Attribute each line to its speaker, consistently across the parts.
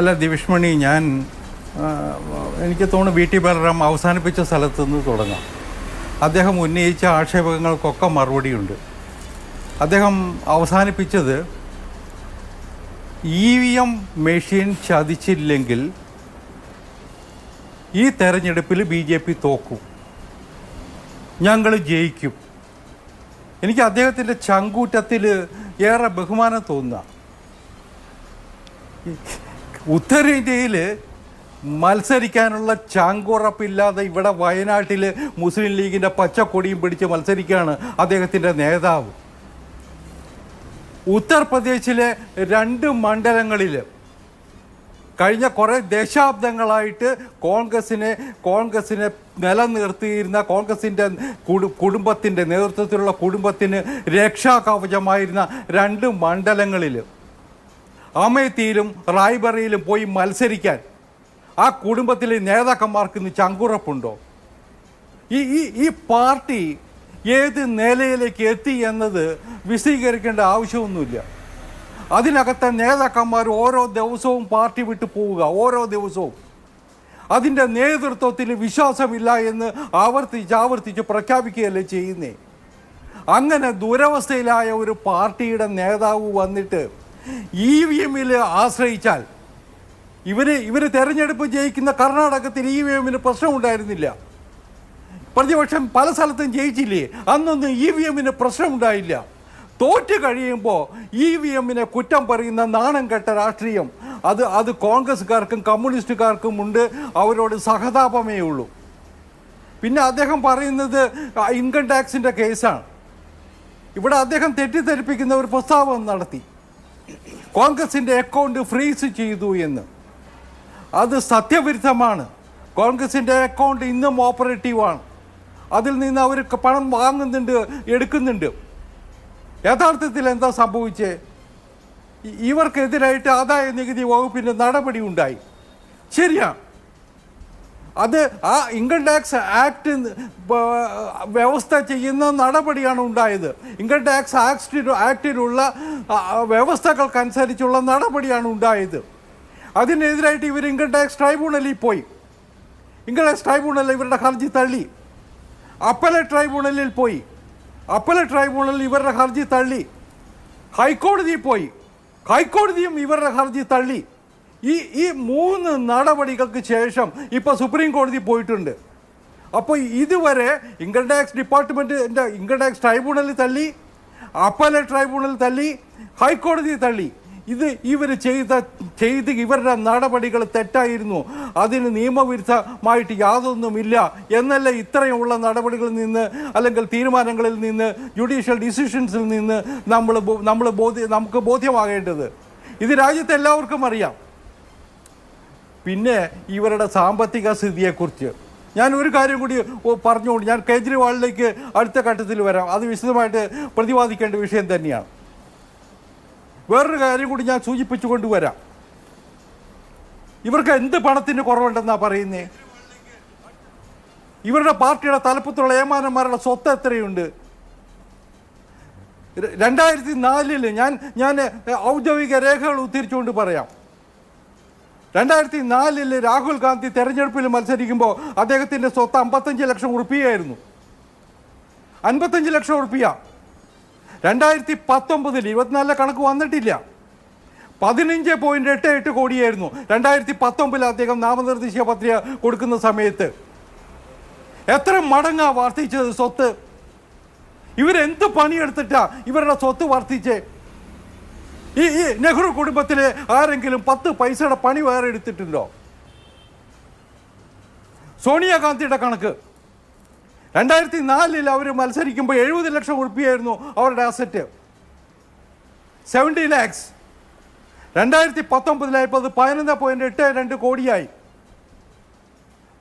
Speaker 1: അല്ല ദിവിഷ്മണി ഞാൻ എനിക്ക് തോന്നുന്നു വി ടി ബലറാം അവസാനിപ്പിച്ച സ്ഥലത്തുനിന്ന് തുടങ്ങാം. അദ്ദേഹം ഉന്നയിച്ച ആക്ഷേപങ്ങൾക്കൊക്കെ മറുപടിയുണ്ട്. അദ്ദേഹം അവസാനിപ്പിച്ചത് ഇ വി എം മെഷീൻ ചതിച്ചില്ലെങ്കിൽ ഈ തെരഞ്ഞെടുപ്പിൽ ബി ജെ പി തോക്കും. ഞങ്ങൾ ജയിക്കും. എനിക്ക് അദ്ദേഹത്തിന്റെ ചങ്കൂറ്റത്തിൽ ഏറെ ബഹുമാനം തോന്നുക. ഉത്തരേന്ത്യയിൽ മത്സരിക്കാനുള്ള ചാങ്കുറപ്പില്ലാതെ ഇവിടെ വയനാട്ടിൽ മുസ്ലിം ലീഗിന്റെ പച്ചക്കൊടിയും പിടിച്ച് മത്സരിക്കുകയാണ് അദ്ദേഹത്തിന്റെ നേതാവ്. ഉത്തർപ്രദേശിലെ രണ്ട് മണ്ഡലങ്ങളിൽ കഴിഞ്ഞ കുറേ ദശാബ്ദങ്ങളായിട്ട് കോൺഗ്രസിനെ കോൺഗ്രസിനെ നിലനിർത്തിയിരുന്ന കോൺഗ്രസിന്റെ കുടു കുടുംബത്തിന്റെ നേതൃത്വത്തിലുള്ള കുടുംബത്തിന് രക്ഷാകവചമായിരുന്ന രണ്ട് മണ്ഡലങ്ങളിൽ അമേത്തിയിലും റായ്ബറയിലും പോയി മത്സരിക്കാൻ ആ കുടുംബത്തിലെ നേതാക്കന്മാർക്ക് ഇന്ന് ചങ്കുറപ്പുണ്ടോ? ഈ ഈ ഈ പാർട്ടി ഏത് നിലയിലേക്ക് എത്തി എന്നത് വിശദീകരിക്കേണ്ട ആവശ്യമൊന്നുമില്ല. അതിനകത്തെ നേതാക്കന്മാർ ഓരോ ദിവസവും പാർട്ടി വിട്ട് പോവുക ഓരോ ദിവസവും. അതിന്റെ നേതൃത്വത്തിൽ വിശ്വാസമില്ല എന്ന് ആവർത്തിച്ച് ആവർത്തിച്ച് പ്രഖ്യാപിക്കുകയല്ലേ ചെയ്യുന്നേ? അങ്ങനെ ദുരവസ്ഥയിലായ ഒരു പാർട്ടിയുടെ നേതാവ് വന്നിട്ട് ഇ വി എമ്മിൽ ആശ്രയിച്ചാൽ ഇവർ ഇവർ തെരഞ്ഞെടുപ്പ് ജയിക്കുന്ന കർണാടകത്തിൽ ഇ വി എമ്മിന് പ്രശ്നമുണ്ടായിരുന്നില്ല. പ്രതിപക്ഷം പല സ്ഥലത്തും ജയിച്ചില്ലേ? അന്നൊന്നും ഇ വി എമ്മിന് പ്രശ്നമുണ്ടായില്ല. തോറ്റു കഴിയുമ്പോൾ ഇ വി എമ്മിനെ കുറ്റം പറയുന്ന നാണം കെട്ട രാഷ്ട്രീയം. അത് അത് കോൺഗ്രസ്സുകാർക്കും കമ്മ്യൂണിസ്റ്റുകാർക്കും ഉണ്ട്. അവരോട് സഹതാപമേ ഉള്ളൂ. പിന്നെ അദ്ദേഹം പറയുന്നത് ഇൻകം ടാക്സിന്റെ കേസാണ്. ഇവിടെ അദ്ദേഹം തെറ്റിദ്ധരിപ്പിക്കുന്ന ഒരു പ്രസ്താവന നടത്തി. കോൺഗ്രസിന്റെ അക്കൗണ്ട് ഫ്രീസ് ചെയ്തു എന്ന്. അത് സത്യവിരുദ്ധമാണ്. കോൺഗ്രസിന്റെ അക്കൗണ്ട് ഇന്നും ഓപ്പറേറ്റീവാണ് അതിൽ നിന്ന് അവർ പണം വാങ്ങുന്നുണ്ട് എടുക്കുന്നുണ്ട്. യഥാർത്ഥത്തിൽ എന്താ സംഭവിച്ചേ? ഇവർക്കെതിരായിട്ട് ആദായ നികുതി വകുപ്പിന്റെ നടപടി ഉണ്ടായി. ശരിയാണ് അത് ആ ഇൻകം ടാക്സ് ആക്ട് വ്യവസ്ഥ ചെയ്യുന്ന നടപടിയാണ് ഉണ്ടായത്. ഇൻകം ടാക്സ് ആക്ട് ആക്ടിലുള്ള വ്യവസ്ഥകൾക്കനുസരിച്ചുള്ള നടപടിയാണ് ഉണ്ടായത്. അതിനെതിരായിട്ട് ഇവർ ഇൻകം ടാക്സ് ട്രൈബ്യൂണലിൽ പോയി. ഇൻകം ടാക്സ് ട്രൈബ്യൂണൽ ഇവരുടെ ഹർജി തള്ളി. അപ്പല ട്രൈബ്യൂണലിൽ പോയി. അപ്പല ട്രൈബ്യൂണലിൽ ഇവരുടെ ഹർജി തള്ളി. ഹൈക്കോടതിയിൽ പോയി. ഹൈക്കോടതിയും ഇവരുടെ ഹർജി തള്ളി. ഈ ഈ മൂന്ന് നടപടികൾക്ക് ശേഷം ഇപ്പോൾ സുപ്രീം കോടതി പോയിട്ടുണ്ട്. അപ്പോൾ ഇതുവരെ ഇൻകം ടാക്സ് ഡിപ്പാർട്ട്മെന്റിന്റെ ഇൻകം ടാക്സ് ട്രൈബ്യൂണലിൽ തള്ളി അപ്പലേറ്റ് ട്രൈബ്യൂണലിൽ തള്ളി ഹൈക്കോടതി തള്ളി. ഇത് ഇവർ ചെയ്ത ചെയ്ത് ഇവരുടെ നടപടികൾ തെറ്റായിരുന്നു. അതിന് നിയമവിരുദ്ധമായിട്ട് യാതൊന്നുമില്ല എന്നല്ല ഇത്രയുള്ള നടപടികളിൽ നിന്ന് അല്ലെങ്കിൽ തീരുമാനങ്ങളിൽ നിന്ന് ജുഡീഷ്യൽ ഡിസിഷൻസിൽ നിന്ന് നമ്മൾ നമ്മൾ ബോധ്യ നമുക്ക് ബോധ്യമാകേണ്ടത്. ഇത് രാജ്യത്തെ എല്ലാവർക്കും അറിയാം. പിന്നെ ഇവരുടെ സാമ്പത്തിക സ്ഥിതിയെക്കുറിച്ച്. ഞാൻ ഒരു കാര്യം കൂടി പറഞ്ഞുകൊണ്ട് ഞാൻ കേജ്രിവാളിലേക്ക് അടുത്ത ഘട്ടത്തിൽ വരാം. അത് വിശദമായിട്ട് പ്രതിപാദിക്കേണ്ട വിഷയം തന്നെയാണ്. വേറൊരു കാര്യം കൂടി ഞാൻ സൂചിപ്പിച്ചു കൊണ്ടുവരാം ഇവർക്ക് എന്ത് പണത്തിന് കുറവുണ്ടെന്നാ പറയുന്നേ? ഇവരുടെ പാർട്ടിയുടെ തലപ്പത്തുള്ള ഏമാനന്മാരുടെ സ്വത്ത് എത്രയുണ്ട്? രണ്ടായിരത്തി നാലിൽ ഞാൻ ഞാൻ ഔദ്യോഗിക രേഖകൾ ഉദ്ധരിച്ചുകൊണ്ട് പറയാം. രണ്ടായിരത്തി നാലിൽ രാഹുൽ ഗാന്ധി തെരഞ്ഞെടുപ്പിൽ മത്സരിക്കുമ്പോൾ അദ്ദേഹത്തിന്റെ സ്വത്ത് അമ്പത്തഞ്ച് ലക്ഷം ഉറുപ്പിയായിരുന്നു അൻപത്തഞ്ച് ലക്ഷം ഉറുപ്പിയ രണ്ടായിരത്തി പത്തൊമ്പതിൽ ഇരുപത്തിനാലിലെ കണക്ക് വന്നിട്ടില്ല. പതിനഞ്ച് പോയിന്റ് എട്ട് എട്ട് കോടിയായിരുന്നു. രണ്ടായിരത്തി പത്തൊമ്പതിൽ അദ്ദേഹം നാമനിർദ്ദേശ പത്രിക കൊടുക്കുന്ന സമയത്ത്. എത്ര മടങ്ങാ വർദ്ധിച്ചത് സ്വത്ത്? ഇവരെന്ത് പണിയെടുത്തിട്ടാ ഇവരുടെ സ്വത്ത് വർദ്ധിച്ചേ? ഈ ഈ നെഹ്റു കുടുംബത്തിലെ ആരെങ്കിലും പത്ത് പൈസയുടെ പണി വേറെ എടുത്തിട്ടുണ്ടോ? സോണിയാഗാന്ധിയുടെ കണക്ക്. രണ്ടായിരത്തി നാലിൽ അവർ മത്സരിക്കുമ്പോൾ എഴുപത് ലക്ഷം ഉറുപ്പിയായിരുന്നു അവരുടെ അസറ്റ് സെവന്റി ലാക്സ് രണ്ടായിരത്തി പത്തൊമ്പതിലായപ്പോൾ അത് പതിനൊന്ന് പോയിന്റ് എട്ട് രണ്ട് കോടിയായി.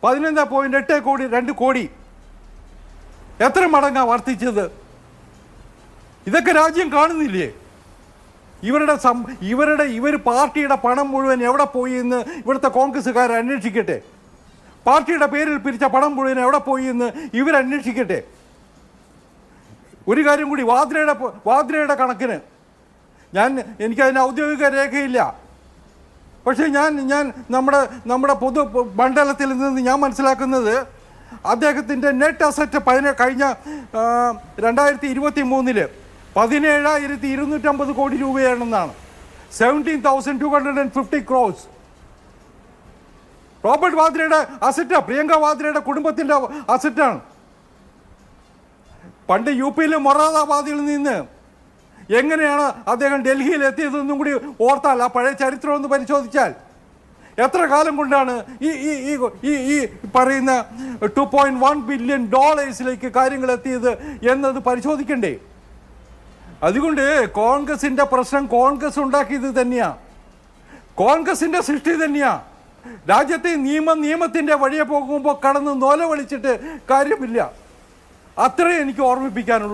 Speaker 1: പതിനൊന്ന് പോയിന്റ് എട്ട് കോടി രണ്ട് കോടി. എത്ര മടങ്ങാണ് വർദ്ധിച്ചത്? ഇതൊക്കെ രാജ്യം കാണുന്നില്ലേ? ഇവരുടെ സം ഇവരുടെ ഇവർ പാർട്ടിയുടെ പണം മുഴുവൻ എവിടെ പോയി എന്ന് ഇവിടുത്തെ കോൺഗ്രസ്സുകാർ അന്വേഷിക്കട്ടെ? പാർട്ടിയുടെ പേരിൽ പിരിച്ച പണം മുഴുവൻ എവിടെ പോയി എന്ന് ഇവരന്വേഷിക്കട്ടെ ഒരു കാര്യം കൂടി വാദ്രയുടെ വാദ്രയുടെ കണക്കിന്. ഞാൻ എനിക്കതിന് ഔദ്യോഗിക രേഖയില്ല. പക്ഷേ ഞാൻ ഞാൻ നമ്മുടെ നമ്മുടെ പൊതു മണ്ഡലത്തിൽ നിന്ന് ഞാൻ മനസ്സിലാക്കുന്നത് അദ്ദേഹത്തിന്റെ നെറ്റ് അസറ്റ് പതിനെ കഴിഞ്ഞ രണ്ടായിരത്തി ഇരുപത്തി മൂന്നിൽ പതിനേഴായിരത്തി ഇരുന്നൂറ്റമ്പത് കോടി രൂപയാണെന്നാണ്. Seventeen thousand two hundred and fifty crores Robert വാദ്രയുടെ അസറ്റാണ് പ്രിയങ്ക വാദ്രയുടെ കുടുംബത്തിന്റെ അസറ്റാണ് പണ്ട് യു പിയിലെ മൊറാദാബാദിൽ നിന്ന് എങ്ങനെയാണ് അദ്ദേഹം ഡൽഹിയിൽ എത്തിയതെന്നും കൂടി ഓർത്താൽ ആ പഴയ ചരിത്രം ഒന്ന് പരിശോധിച്ചാൽ. എത്ര കാലം കൊണ്ടാണ് ഈ ഈ ഈ ഈ പറയുന്ന ടു പോയിന്റ് വൺ ബില്യൺ ഡോളേഴ്സിലേക്ക് കാര്യങ്ങൾ എത്തിയത് എന്നത് പരിശോധിക്കണ്ടേ? അതുകൊണ്ട് കോൺഗ്രസിന്റെ പ്രശ്നം കോൺഗ്രസ് ഉണ്ടാക്കിയത് തന്നെയാ. കോൺഗ്രസിന്റെ സൃഷ്ടി തന്നെയാ. രാജ്യത്തെ നിയമം നിയമത്തിന്റെ വഴിയെ പോകുമ്പോൾ കടന്ന് നോല വലിച്ചിട്ട് കാര്യമില്ല. അത്രേ എനിക്ക് ഓർമ്മിപ്പിക്കാനുള്ളൂ.